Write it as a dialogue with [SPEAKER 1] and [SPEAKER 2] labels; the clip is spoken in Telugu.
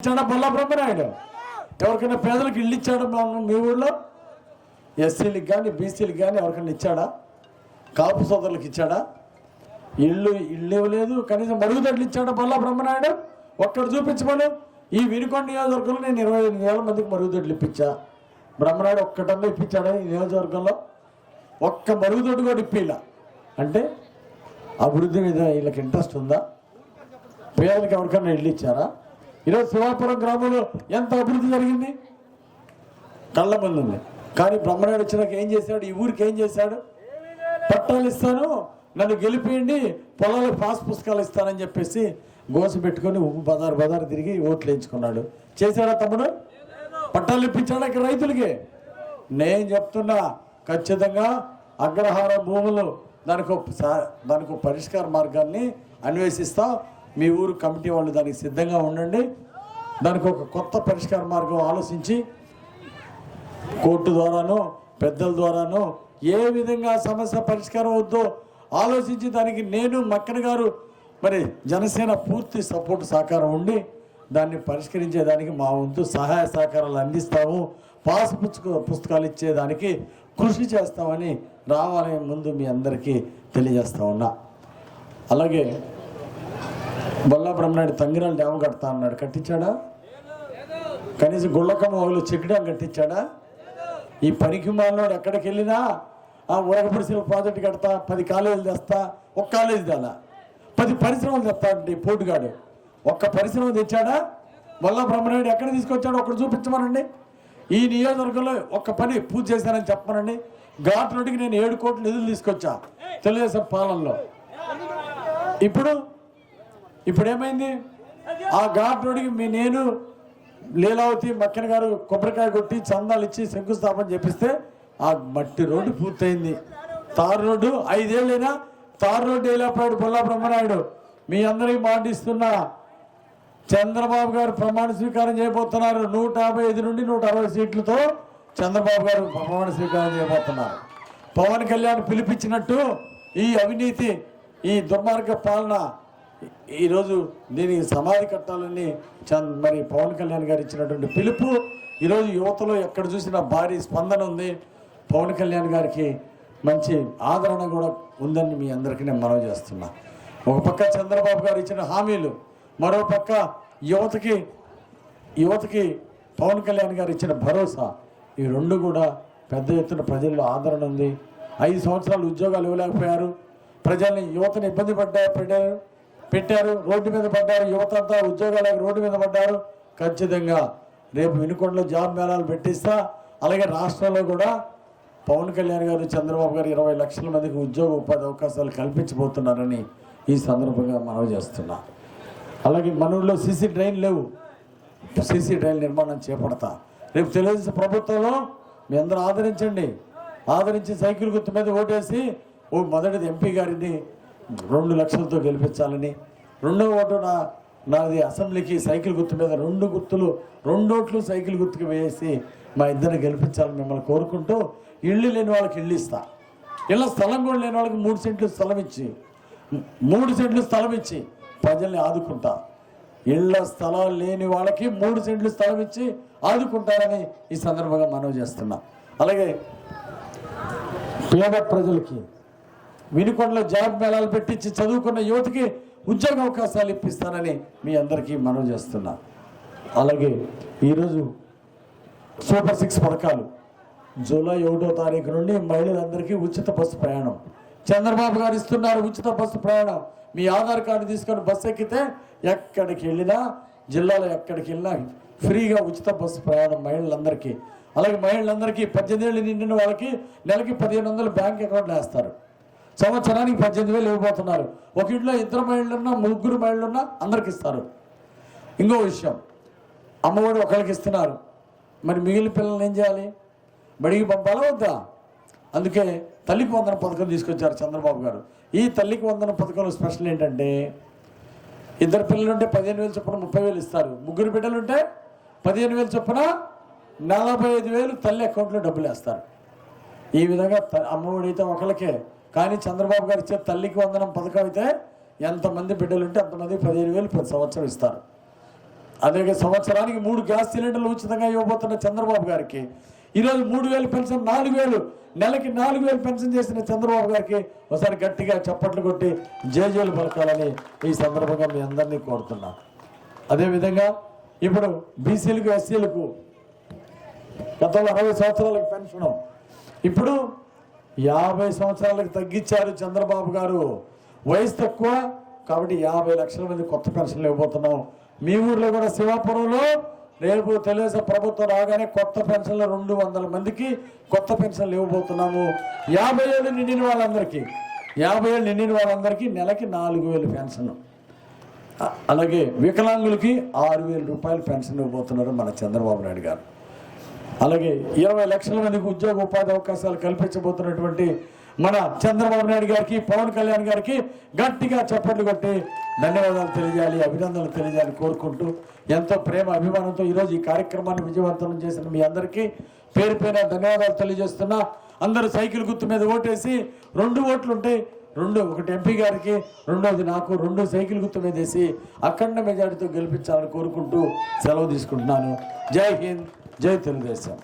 [SPEAKER 1] ఇచ్చాడా బొల్ల బ్రహ్మనాయుడు ఎవరికైనా పేదలకు ఇల్లు ఇచ్చాడా మీ ఊళ్ళో? ఎస్సీలకు కానీ బీసీలకు కానీ ఎవరికైనా ఇచ్చాడా? కాపు సోదరులకు ఇచ్చాడా? ఇల్లు ఇల్లు ఇవ్వలేదు కనీసం మరుగుదొడ్లు ఇచ్చాడా బొల్ల బ్రహ్మనాయుడు ఒక్కడు చూపించమను. ఈ వినుకొండ నియోజకవర్గంలో నేను ఇరవై ఎనిమిది వేల మందికి మరుగుదొడ్లు ఇప్పించా. బ్రహ్మనాయుడు ఒక్కటన్నా ఇప్పించాడా ఈ నియోజకవర్గంలో? ఒక్క మరుగుదొడ్డు కూడా ఇప్పిలా. అంటే అభివృద్ధి మీద వీళ్ళకి ఇంట్రెస్ట్ ఉందా? పేదలకు ఎవరికైనా ఇల్లు ఇచ్చారా? ఈరోజు శివాపురం గ్రామంలో ఎంత అభివృద్ధి జరిగింది? కళ్ళ ఉంది. కానీ బ్రహ్మనాయుడు వచ్చినాక ఏం చేశాడు? ఈ ఊరికి ఏం చేశాడు? పట్టాలు ఇస్తాను నన్ను గెలిపియండి పొలాలకు పాస్ పుస్తకాలు ఇస్తానని చెప్పేసి గోస పెట్టుకొని ఉప్పు బజారు బజారు తిరిగి ఓట్లు వేయించుకున్నాడు. చేశాడా తమ్ముడు? పట్టాలు ఇప్పించాడు ఇక్కడ రైతులకి? నేను చెప్తున్నా ఖచ్చితంగా అగ్రహార భూములు దానికి సా- దానికి పరిష్కార మార్గాన్ని అన్వేషిస్తా. మీ ఊరు కమిటీ వాళ్ళు దానికి సిద్ధంగా ఉండండి. దానికి ఒక కొత్త పరిష్కార మార్గం ఆలోచించి కోర్టు ద్వారానో పెద్దల ద్వారానో ఏ విధంగా సమస్య పరిష్కారం అవుద్దో ఆలోచించి దానికి నేను మక్కన గారు మరి జనసేన పూర్తి సపోర్ట్ సహకారం ఉండి దాన్ని పరిష్కరించేదానికి మా వంతు సహాయ సహకారాలు అందిస్తాము. పాస్ పుస్తక పుస్తకాలు ఇచ్చేదానికి కృషి చేస్తామని రావాలని ముందు మీ అందరికీ తెలియజేస్తా ఉన్నా. అలాగే బొల్లా తంగిరాలు డ్యామ్ కడతా అన్నాడు. కట్టించాడా? కనీసం గుళ్ళకమ్మ వాళ్ళు చెక్ డ్యామ్ కట్టించాడా? ఈ పనికి మాలోడు ఎక్కడికి వెళ్ళినా ఆ ఉరగపిడిసిన ప్రాజెక్టు కడతా పది కాలేజీలు తెస్తా ఒక కాలేజీ తేలా. పది పరిశ్రమలు తెస్తా అంటే పోటుగాడు. ఒక్క పరిశ్రమ తెచ్చాడా? మళ్ళా బ్రహ్మనాయుడు ఎక్కడ తీసుకొచ్చాడో ఒకటి చూపించమనండి. ఈ నియోజకవర్గంలో ఒక్క పని పూర్తి చేశానని చెప్పమనండి. ఘాట్ రోడ్డుకి నేను ఏడు కోట్ల నిధులు తీసుకొచ్చా. తెలుగుదేశం పాలనలో. ఇప్పుడు ఇప్పుడేమైంది? ఆ ఘాట్ రోడ్డుకి మీ నేను లీలావతి మక్కిన గారు కొబ్బరికాయ కొట్టి చందాలు ఇచ్చి శంకుస్థాపన చేపిస్తే ఆ మట్టి రోడ్డు పూర్తయింది. తారు రోడ్డు ఐదేళ్ళైనా తారు రోడ్డు వేలేపాడు బొల్లా బ్రహ్మనాయుడు. మీ అందరికీ మాటిస్తున్నా చంద్రబాబు గారు ప్రమాణ స్వీకారం చేయబోతున్నారు. నూట యాభై ఐదు నుండి నూట అరవై సీట్లతో చంద్రబాబు గారు ప్రమాణ స్వీకారం చేయబోతున్నారు. పవన్ కళ్యాణ్ పిలిపించినట్టు ఈ అవినీతి ఈ దుర్మార్గ పాలన ఈరోజు దీనికి సమాధి కట్టాలని చంద్ మరి పవన్ కళ్యాణ్ గారు ఇచ్చినటువంటి పిలుపు ఈరోజు యువతలో ఎక్కడ చూసినా భారీ స్పందన ఉంది. పవన్ కళ్యాణ్ గారికి మంచి ఆదరణ కూడా ఉందని మీ అందరికీ నేను మనవి చేస్తున్నా. ఒక పక్క చంద్రబాబు గారు ఇచ్చిన హామీలు మరో పక్క యువతకి యువతకి పవన్ కళ్యాణ్ గారు ఇచ్చిన భరోసా ఈ రెండు కూడా పెద్ద ఎత్తున ప్రజల్లో ఆదరణ ఉంది. ఐదు సంవత్సరాలు ఉద్యోగాలు ఇవ్వలేకపోయారు. ప్రజల్ని యువతను ఇబ్బంది పడ్డా పెట్టారు. పెట్టారు. రోడ్డు మీద పడ్డారు. యువతంతా ఉద్యోగాలకు రోడ్డు మీద పడ్డారు. ఖచ్చితంగా రేపు వినుకొండలో జాబ్ మేళాలు పెట్టిస్తా. అలాగే రాష్ట్రంలో కూడా పవన్ కళ్యాణ్ గారు చంద్రబాబు గారు ఇరవై లక్షల మందికి ఉద్యోగ ఉపాధి అవకాశాలు కల్పించబోతున్నారని ఈ సందర్భంగా మనవి చేస్తున్నా. అలాగే మన సీసీ డ్రైన్ లేవు. సీసీ డ్రైన్ నిర్మాణం చేపడతా. రేపు తెలుగుదేశం ప్రభుత్వంలో మీ అందరూ ఆదరించండి. ఆదరించి సైకిల్ గుర్తు మీద ఓటేసి ఓ మొదటిది ఎంపీ గారిని రెండు లక్షలతో గెలిపించాలని. రెండవ ఓటు నా నాది అసెంబ్లీకి సైకిల్ గుర్తు మీద రెండు గుర్తులు రెండోట్లు సైకిల్ గుర్తుకు వేసి మా ఇద్దరిని గెలిపించాలని మిమ్మల్ని కోరుకుంటూ ఇళ్ళు లేని వాళ్ళకి ఇళ్ళు ఇస్తా. ఇళ్ళ స్థలం కూడా లేని వాళ్ళకి మూడు సెంట్లు స్థలం ఇచ్చి మూడు సెంట్లు స్థలం ఇచ్చి ప్రజల్ని ఆదుకుంటా. ఇళ్ళ స్థలాలు లేని వాళ్ళకి మూడు సెంట్లు స్థలం ఇచ్చి ఆదుకుంటారని ఈ సందర్భంగా మనవి చేస్తున్నా. అలాగే పేద ప్రజలకి వినుకొండలో జాబ్ మేళాలు పెట్టించి చదువుకున్న యువతకి ఉద్యోగ అవకాశాలు ఇప్పిస్తానని మీ అందరికీ మనవి చేస్తున్నా. అలాగే ఈరోజు సూపర్ సిక్స్ పథకాలు. జూలై ఒకటో తారీఖు నుండి మహిళలందరికీ ఉచిత బస్సు ప్రయాణం. చంద్రబాబు గారు ఇస్తున్నారు ఉచిత బస్సు ప్రయాణం. మీ ఆధార్ కార్డు తీసుకొని బస్సు ఎక్కితే ఎక్కడికి వెళ్ళినా జిల్లాలో ఎక్కడికి వెళ్ళినా ఫ్రీగా ఉచిత బస్సు ప్రయాణం మహిళలందరికీ. అలాగే మహిళలందరికీ పద్దెనిమిది ఏళ్ళు నిండిన వాళ్ళకి నెలకి పదిహేను వందలు బ్యాంక్ అకౌంట్లు వేస్తారు. సంవత్సరానికి పద్దెనిమిది వేలు ఇవ్వబోతున్నారు. ఒక ఇంట్లో ఇద్దరు మహిళలున్నా ముగ్గురు మహిళలున్నా అందరికి ఇస్తారు. ఇంకో విషయం అమ్మఒడి ఒకరికి ఇస్తున్నారు. మరి మిగిలిన పిల్లల్ని ఏం చేయాలి? బడికి పంపాలా వద్దా అందుకే తల్లికి వందన పథకం తీసుకొచ్చారు చంద్రబాబు గారు. ఈ తల్లికి వందన పథకంలో స్పెషల్ ఏంటంటే ఇద్దరు పిల్లలు ఉంటే పదిహేను వేలు చొప్పున ముప్పై వేలు ఇస్తారు. ముగ్గురు బిడ్డలు ఉంటే పదిహేను వేలు చొప్పున నలభై ఐదు వేలు తల్లి అకౌంట్లో డబ్బులు వేస్తారు. ఈ విధంగా అమ్మఒడి అయితే ఒకరికే కానీ చంద్రబాబు గారు ఇచ్చే తల్లికి వందనం పథకం అయితే ఎంతమంది బిడ్డలు ఉంటే అంతమంది పదిహేను వేలు ప్రతి సంవత్సరం ఇస్తారు. అలాగే సంవత్సరానికి మూడు గ్యాస్ సిలిండర్లు ఉచితంగా ఇవ్వబోతున్న చంద్రబాబు గారికి ఈరోజు మూడు వేలు పెన్షన్ నాలుగు వేలు నెలకి నాలుగు వేలు పెన్షన్ చేసిన చంద్రబాబు గారికి ఒకసారి గట్టిగా చప్పట్లు కొట్టి జేజేలు పలకాలని ఈ సందర్భంగా మీ అందరినీ కోరుతున్నా. అదేవిధంగా ఇప్పుడు బీసీలకు ఎస్సీలకు గతంలో అరవై సంవత్సరాలకు పెన్షను. ఇప్పుడు యాభై సంవత్సరాలకు తగ్గించారు చంద్రబాబు గారు. వయసు తక్కువ కాబట్టి యాభై లక్షల మంది కొత్త పెన్షన్లు ఇవ్వబోతున్నాం. మీ ఊర్లో కూడా శివాపురంలో రేపు తెలుగుదేశం ప్రభుత్వం రాగానే కొత్త పెన్షన్లు రెండు వందల మందికి కొత్త పెన్షన్లు ఇవ్వబోతున్నాము. యాభై ఏళ్ళు నిండిన వాళ్ళందరికీ యాభై ఏళ్ళు నిండిన వాళ్ళందరికీ నెలకి నాలుగు వేలు పెన్షన్ అలాగే వికలాంగులకి ఆరు వేల రూపాయలు పెన్షన్ ఇవ్వబోతున్నారు మన చంద్రబాబు నాయుడు గారు. అలాగే ఇరవై లక్షల మందికి ఉద్యోగ ఉపాధి అవకాశాలు కల్పించబోతున్నటువంటి మన చంద్రబాబు నాయుడు గారికి పవన్ కళ్యాణ్ గారికి గట్టిగా చప్పట్లు కొట్టి ధన్యవాదాలు తెలియజేయాలి అభినందనలు తెలియజేయాలి కోరుకుంటూ ఎంతో ప్రేమ అభిమానంతో ఈరోజు ఈ కార్యక్రమాన్ని విజయవంతం చేసిన మీ అందరికీ పేరు ధన్యవాదాలు తెలియజేస్తున్నా. అందరూ సైకిల్ గుర్తు మీద ఓటేసి రెండు ఓట్లు ఉంటాయి రెండు ఒకటి ఎంపీ గారికి రెండోది నాకు రెండు సైకిల్ గుర్తు మీద వేసి అఖండ మెజారిటీతో గెలిపించాలని కోరుకుంటూ సెలవు తీసుకుంటున్నాను. జై హింద్. జై తెలుగుదేశం